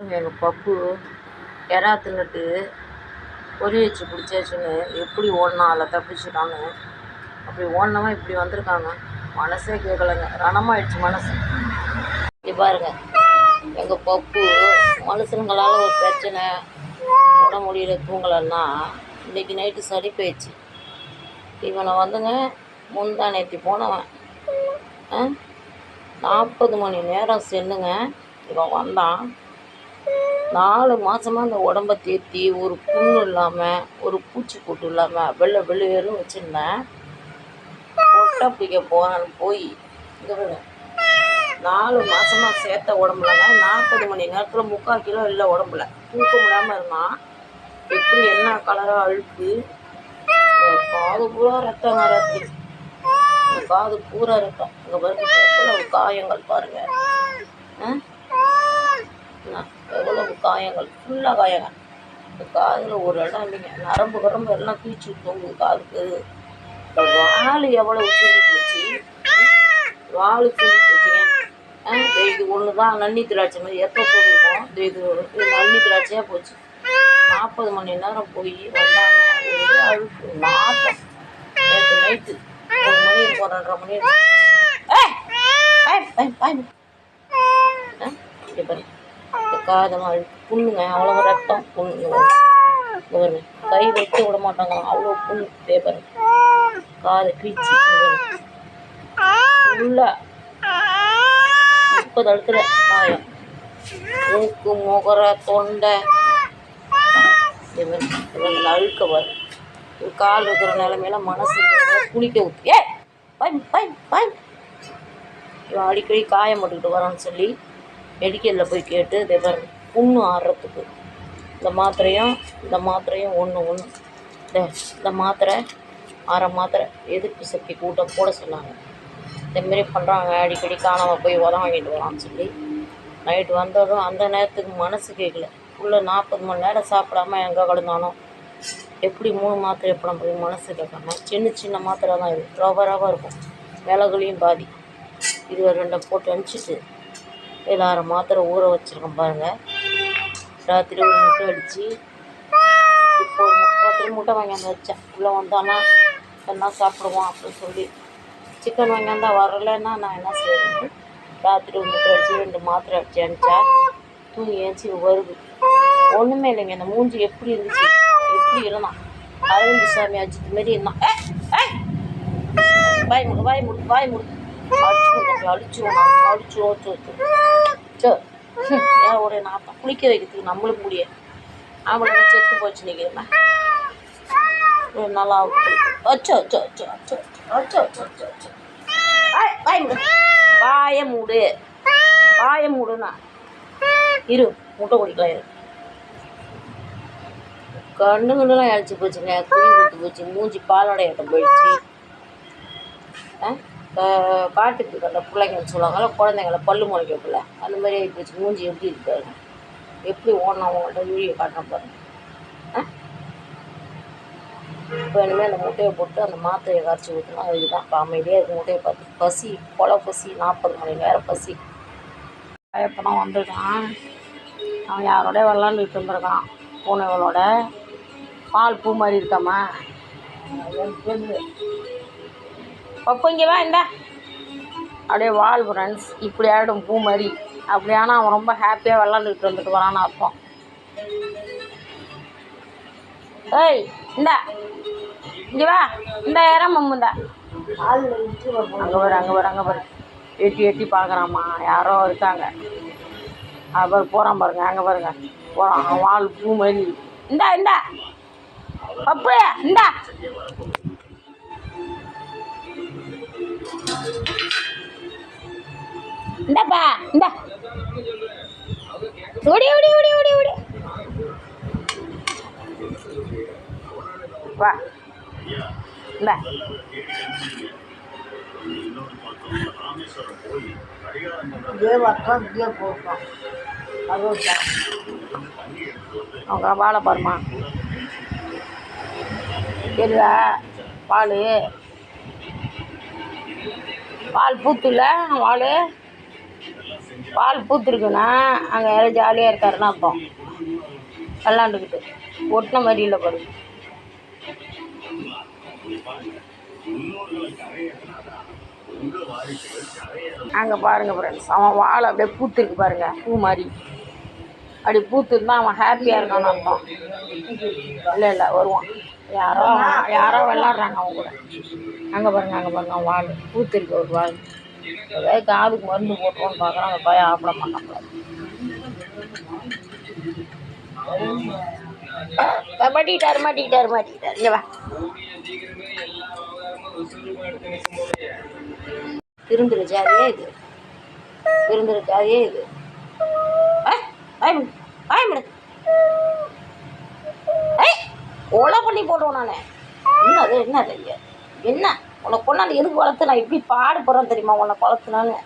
எங்கள் பப்பு எறா தின்னுட்டு பொறி வச்சு பிடிச்சாச்சுன்னு எப்படி ஓடினான் அதில் தப்பிச்சுட்டான்னு. அப்படி ஓடினவன் இப்படி வந்திருக்காங்க. மனசே கேட்கலங்க ரணமாயிடுச்சு மனசு. இப்படி பாருங்க எங்கள் பப்பு மனுஷனுங்களால் ஒரு பிரச்சனை உட முடியல தூங்கலன்னா இன்றைக்கி நைட்டு சரி போயிடுச்சு. இவனை வந்துங்க முந்தா நேற்று போனவன். ஆ? நாற்பது மணி நேரம் சென்னுங்க இவன் வந்தான். நாலு மாதமாக அந்த உடம்ப தேத்தி ஒரு புண்ணு இல்லாமல் ஒரு பூச்சி கூட்டு இல்லாமல் வெள்ளை வெள்ளையரும் வச்சுருந்தேன். பொட்டை பிடிக்க போகிறான்னு போய் இங்கே நாலு மாதமாக சேர்த்த உடம்புலங்க நாற்பது மணி நேரத்தில் முக்கால் கிலோ இல்லை உடம்புல. தூக்க முடியாமல் இருந்தான். எப்படி என்ன கலராக அழுக்கு? காது பூரா ரத்தங்க ரத்தி காது பூரா ரத்தம். இங்கே பாருங்க காயங்கள் பாருங்கள் ஆ? என்ன, எவ்வளவு காயங்கள்? ஃபுல்லாக காயங்கள். இந்த காதில் ஒரு இடம் இல்லைங்க. நரம்பு கரம்பு எல்லாம் கீச்சு தொங்குது காதுக்கு. இந்த வால் எவ்வளவு சுருங்கி போச்சு? வால் சுருங்கி போச்சுங்க. ஆ, இது ஒன்று தான் நன்னி திராட்சை மாதிரி எப்போ போயிருக்கோம் இது இது நன்னி திராட்சையாக போச்சு. நாற்பது மணி நேரம் போய் வந்தாங்க. ஒரு அழுக்கு நாட்டம் நேற்று நைட்டு ஒரு மணி இருக்கும் ரெண்டரை மணி. இருக்கும் ஏய், பாய், பாய், பாய். ஆ, இங்க பாரு. இந்த புண்ணுங்க. அவ்வளோ ரத்தம் புண்ணுங்க. ஒரு பாருங்க கை வைக்க விட மாட்டாங்க அவ்வளோ புண்ணு பேப்பர் காதை கிழிச்சு ஃபுல்லாக முப்பது இடத்துல காயம் மூக்கு முகர தொண்டை. இவன் இவங்களை அழுக்க வரும் ஒரு கால் இருக்கிற நிலமையில மனசு இருக்கிற குளிக்க ஊற்றி ஏ பை பை பை இவன் அடிக்கடி காயம் போட்டுக்கிட்டு வரான்னு சொல்லி மெடிக்கலில் போய் கேட்டு இதே மாதிரி புண்ணு ஆடுறதுக்கு இந்த மாத்திரையும் இந்த மாத்திரையும் ஒன்று ஒன்று இந்த இந்த மாத்திரை அரை மாத்திரை. எதிர்ப்பு சக்தி கூட்டம் போட சொன்னாங்க. இதேமாரி பண்ணுறாங்க அடிக்கடி காணாமல் போய் உதம் வாங்கிட்டு வரான்னு சொல்லி. நைட்டு வந்ததும் அந்த நேரத்துக்கு மனசு கேட்கல உள்ளே நாற்பது மணி நேரம் சாப்பிடாம எங்கே கிடந்தானோ? எப்படி மூணு மாத்திரை எப்பட போய் மனசு கேட்காம? சின்ன சின்ன மாத்திரை தான் இது ரவ இருக்கும். மிளகுலையும் பாதி. இது ஒரு ரெண்டை போட்டு அனுப்பிச்சிட்டு இதில் அரை மாத்திரை ஊற வச்சுருக்கோம் பாருங்கள் ராத்திரி ஒரு முட்டை அடித்து இப்போ ஒரு முட்டை ராத்திரி முட்டை வாங்கியாந்து வச்சேன். உள்ளே வந்தானா என்ன சாப்பிடுவோம் அப்படின்னு சொல்லி. சிக்கன் வாங்கியாந்தா வரலைன்னா நான் என்ன செய்யறது ராத்திரி ஒரு முட்டை அடித்து ரெண்டு மாத்திரை அடிச்சு அனுப்பிச்சா தூங்கி ஏஞ்சி வருது. ஒன்றுமே இல்லைங்க இந்த மூஞ்சி எப்படி இருந்துச்சு? எப்படி இருந்தான்? அரவிந்த் சாமி அஜித் மாரி இருந்தான். பாய் முடி வாய் முடு வாய் முடு வாய் முடு. அடிச்சு அடிச்சுவோம் அடிச்சுவோம் சோ சோ. ஏன் ஒரு நாட்டம் குளிக்க வைக்கிறதுக்கு நம்மளுக்கு முடியாது அவளை செத்து போச்சு நிற்கிறேன் ரெண்டு நாள் ஆகும் அச்சோ அச்சோ அச்சோ அச்சோ அச்சோ அச்சோ அச்சோ அச்சோ வாய் மூடு. வாய மூடு. வாய மூடுண்ணா இரு முட்டை குடிக்கலாம் இரு. கண்ணுங்கள்லாம் இழைச்சி போச்சுங்க குழி கொடுத்து போச்சு மூஞ்சி பாலடையாட்டம் போயிடுச்சு. ஆ? கா- காட்டுக்கு கண்ட பிள்ளைங்கன்னு சொல்லுவாங்கல்ல குழந்தைங்கள பல்லு முளைக்க பிள்ளை அந்த மாதிரி ஆகி போச்சு. மூஞ்சி எப்படி இருக்காரு எப்படி ஓடணும் அவங்கள்ட்ட வீடியோ காட்டின பாருங்க இப்போ இனிமேல் அந்த முட்டையை போட்டு அந்த மாத்திரையை கரைச்சி ஊற்றினா இதுதான் இப்போ அமைதியாக இருக்கு. முட்டையை பார்த்து. பசி கொலை பசி நாற்பது மணி நேரம் பசி. எப்போ வந்திருக்கான். அவன் யாரோடய விளாண்டுட்டு இருந்திருக்கான்? பூனைகளோட. பால் பூ மாதிரி இருக்காமா பப்பு இங்கே வா இந்தா. அப்படியே வாழ் ஃப்ரெண்ட்ஸ் இப்படி ஆகிடும் பூ மாதிரி. அப்படி ஆனால் அவன் ரொம்ப ஹாப்பியாக விளாண்டுட்டு வந்துட்டு வரான்னு அர்த்தம். ஏய் இந்தா. இங்கே வா இந்த ஏறம் மம்முந்தா அங்கே வரு அங்கே வரு அங்கே பாரு. எட்டி எட்டி பார்க்குறாம்மா யாரோ இருக்காங்க. அப்புறம் போகிறான் பாருங்க அங்கே பாருங்க. போகிறான் அவன் வால் பூ மாதிரி. இந்தா இந்தா. பப்பு இந்தா. இந்தப்பா இந்த. ஓடி ஓடி ஓடி ஓடி ஓடி. வா. இந்த. அவங்க வாழை பாருமா. தெரியுதா பால். பால் பூத்துல வாள் பால் பூத்துருக்குன்னா அங்கே யாரும் ஜாலியாக இருக்காருன்னா அர்த்தம் விளாண்டுக்கிட்டு ஒட்டின மாதிரி இல்லை பாருங்க அங்கே பாருங்க ஃப்ரெண்ட்ஸ் அவன் வாழை அப்படியே பூத்துருக்கு பாருங்க. பூ மாதிரி. அப்படி பூத்துருந்தா அவன் ஹாப்பியாக இருக்கான்னு அர்த்தம் இல்லை இல்லை வருவான். யாரோ யாரோ விளாட்றாங்க அவன் கூட. அங்கே பாருங்க அங்கே பாருங்க அவன் வாழ் பூத்திருக்கு ஒரு வாழ் ஏதாவது காதுக்கு மருந்து போட்டோம்னு பார்க்குறோம் அந்த பையன் ஆப்பிட மாட்டான் போல. அஹ் மாட்டிக்கிட்டாரு மாட்டிக்கிட்டாரு மாட்டிக்கிட்டாரு. இங்கே வா. ஜாதியே இது? திருந்துரு ஜாதியே இது? ஏய், கொலை பண்ணி போடுவோம் நான். என்னது என்னது என்ன? உன்னை கொண்டாந்து எதுக்கு வளர்த்து நான் எப்படி பாடுபடுறேன் தெரியுமா உன்னை வளர்த்துனான்னு?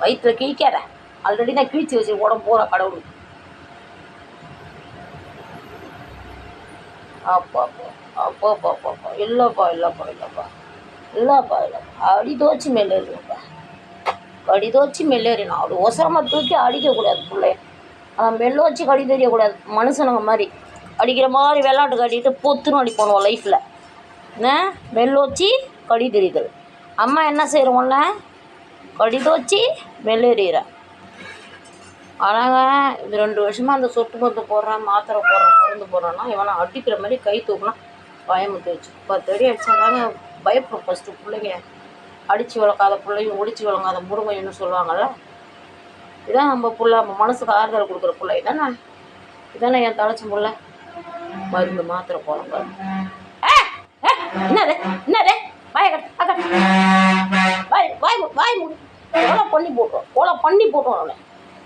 வயிற்றுல கிழிக்காத. ஆல்ரெடி நான் கிழிச்சு வச்சு உடம்பு போகிற கடவுள். அப்பா அப்பா அப்பா அப்பா அப்பா அப்பா. இல்லைப்பா இல்லைப்பா இல்லைப்பா. இல்லைப்பா இல்லைப்பா. அடி தோச்சு மேலே இருக்குப்பா கடி தோச்சு மெல்லேறினா அப்படி ஒசரமாக தூக்கி அடிக்கக்கூடாது பிள்ளைய. ஆனால் மெல்ல வச்சு கடி தெரியக்கூடாது. மனுஷனுங்க மாதிரி. அடிக்கிற மாதிரி விளாட்டு கட்டிட்டு பொத்துன்னு அடிப்போம் லைஃப்பில் என்ன? மெல்லோச்சி கடி தெரியுதல் அம்மா என்ன செய்கிறோம்ல கடி தோச்சு மெல்லேறிகிற ஆனாங்க இது ரெண்டு வருஷமாக அந்த சொட்டு மருந்து போடுறேன் மாத்திரை போடுறேன் மருந்து போடுறேன்னா இவனை அடிக்கிற மாதிரி கை தூக்கினா பயமுத்து வச்சு. பத்து அடி அடிச்சாதாங்க பயப்படும் ஃபஸ்ட்டு பிள்ளைங்க. அடித்து வளர்க்காத பிள்ளையும் ஒடிச்சு வளர்க்காத முருங்கைன்னு சொல்லுவாங்கள்ல இதான் நம்ம புள்ள நம்ம மனசுக்கு ஆறுதல் கொடுக்குற பிள்ளை. இதானே? இதானே என் தலைச்ச புள்ள? மருந்து மாத்திரை போகிறோம் பாரு என்னது என்னது? வாய கட் அக்கட் வாய் வாய் வாய் மூடு. கொலை பண்ணி போட்டோம் கொலை பண்ணி போட்டோம் அவனை.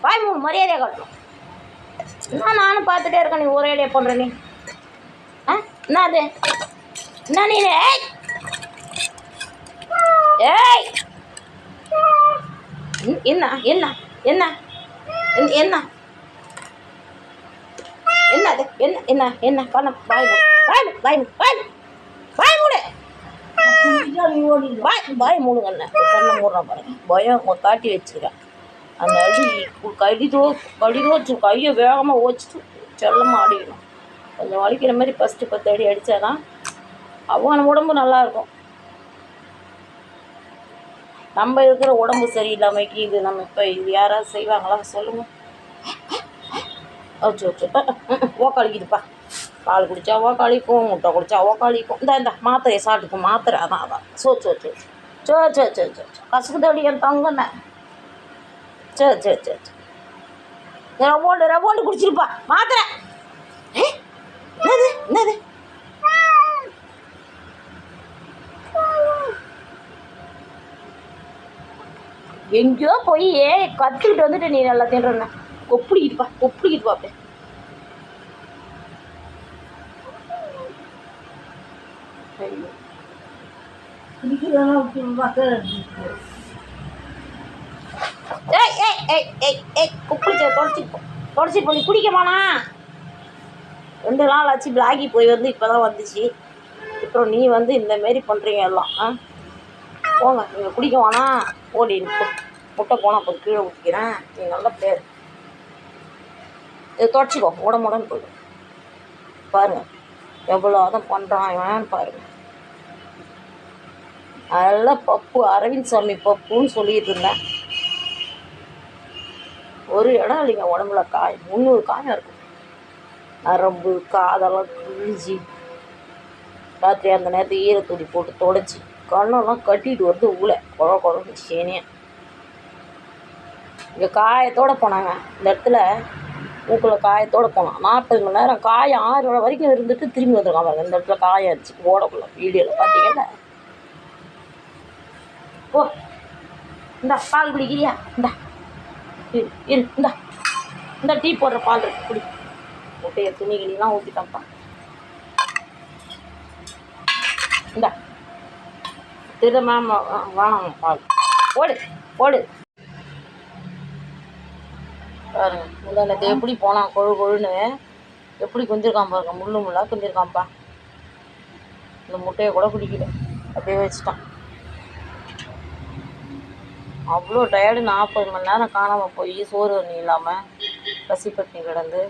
வாய் மூணு மரியாதையாக காட்டணும். என்ன நானும் பார்த்துட்டே இருக்கேன் நீ ஒரே அடியாக பண்ணுற நீ. ஆ என்ன அது என்ன நீ ஏய்! ஏய்! என்ன- என்ன? என்ன என்ன? என்ன- என்ன என்ன என்ன? பண்ண வாய் மூடு வாய் மூடு வாய் மூடு வாய் பாய் வாய் மூடு. வாய் வாய் மூடுங்க கண்ணை. மூடுறான் பாருங்க பயம் காட்டி வச்சிருக்கேன். அந்த அடி கடிதோ கடிதோ வச்சு கையை வேகமாக ஓச்சிட்டு செல்லமாக அடிக்கணும் கொஞ்சம் வலிக்கிற மாதிரி ஃபஸ்ட்டு பத்து அடி அடித்தாதான் அவன் உடம்பு நல்லாயிருக்கும் நம்ம இருக்கிற உடம்பு சரியில்லாமைக்கு இது நம்ம இப்போ இது யாராவது செய்வாங்களா? சொல்லுங்கள் அச்சோ அச்சோ. ஓக்காளிக்குதுப்பா பால் குடிச்சா ஓக்காளிக்கும் முட்டை குடிச்சா ஓக்காளிக்கும் இந்த இந்த மாத்திரையை சாப்பிட்டுக்கும் மாத்திரை அதான் அதான். So so so. So so so so கசுக்கு தடி என் தங்கண்ணே சரி சே சரி சரி ரவோண்டு ரவோண்டு குடிச்சிருப்பா. மாத்திரை. என்னது? என்னது? எங்கேயோ போய் கற்றுக்கிட்டு வந்துட்டு நீ நல்லா தின்றன. கொப்பிடிக்கிட்டுப்பா கொப்பிடிக்கிட்டுப்பா அப்படியே. ஏய் ஏய் ஏய் ஏய் ஏய் குப்பிடிச்ச தொடச்சி தொடச்சி பண்ணி குடிக்கமாண்ணா ரெண்டு நாள் ஆச்சு பிளாகி போய் வந்து இப்போ தான் வந்துச்சு. அப்புறம் நீ வந்து இந்த மாரி பண்ணுறீங்க எல்லாம் ஆ? போங்க நீங்கள் குடிக்க வேணாம் ஓடி முட்டை போனால் அப்போ கீழே ஊற்றிக்கிறேன் நீ நல்ல பேர் இதை தொடச்சிக்கோ. முட முடன்னு போயிடும் பாருங்கள் எவ்வளோ தான் பண்ணுறான் இவன் பாருங்கள் அதெல்லாம் பப்பு அரவிந்த் சாமி பப்புன்னு சொல்லிட்டு இருந்தேன். ஒரு இடம் இல்லைங்க உடம்புல காய். முந்நூறு காயம் இருக்கும். நரம்பு காதெல்லாம் கிழிஞ்சி. ராத்திரி அந்த நேரத்தில் ஈரத்துணி போட்டு தொடச்சி. கண்ணெல்லாம் கட்டிட்டு வருது உள்ள குழ குழம்பு சேனியா. இங்கே காயத்தோட போனாங்க. இந்த இடத்துல மூக்கில் காயத்தோட போனான் நாற்பது மணி நேரம் காயம் ஆறு மணி வரைக்கும் இருந்துட்டு திரும்பி வந்திருக்கான் பாருங்க இந்த இடத்துல காயம் அடிச்சு ஓடக்குள்ள வீடியோவில் பார்த்தீங்கன்னா ஓ இந்தா பால் குடிக்கிறியா இந்தா இரு இரு இந்தா இந்த டீ போடுற பால் இருக்கு குடி முட்டையை துணி கிணிலாம் ஊற்றிட்டப்பா இந்தா திரு வேணாம் பால் போடு போடு பாருங்க. நேற்று எப்படி போனான் கொழு கொழுன்னு. எப்படி குந்திருக்கான் பாருங்க முள்ளு முள்ளாக குந்திருக்கான்ப்பா இந்த முட்டையை கூட குடிக்கல. அப்படியே வச்சுட்டான். அவ்வளோ டயர்டு நாற்பது மணி நேரம் காணாமல் போய் சோறு தண்ணி இல்லாமல் பசி பட்டினி கிடந்து.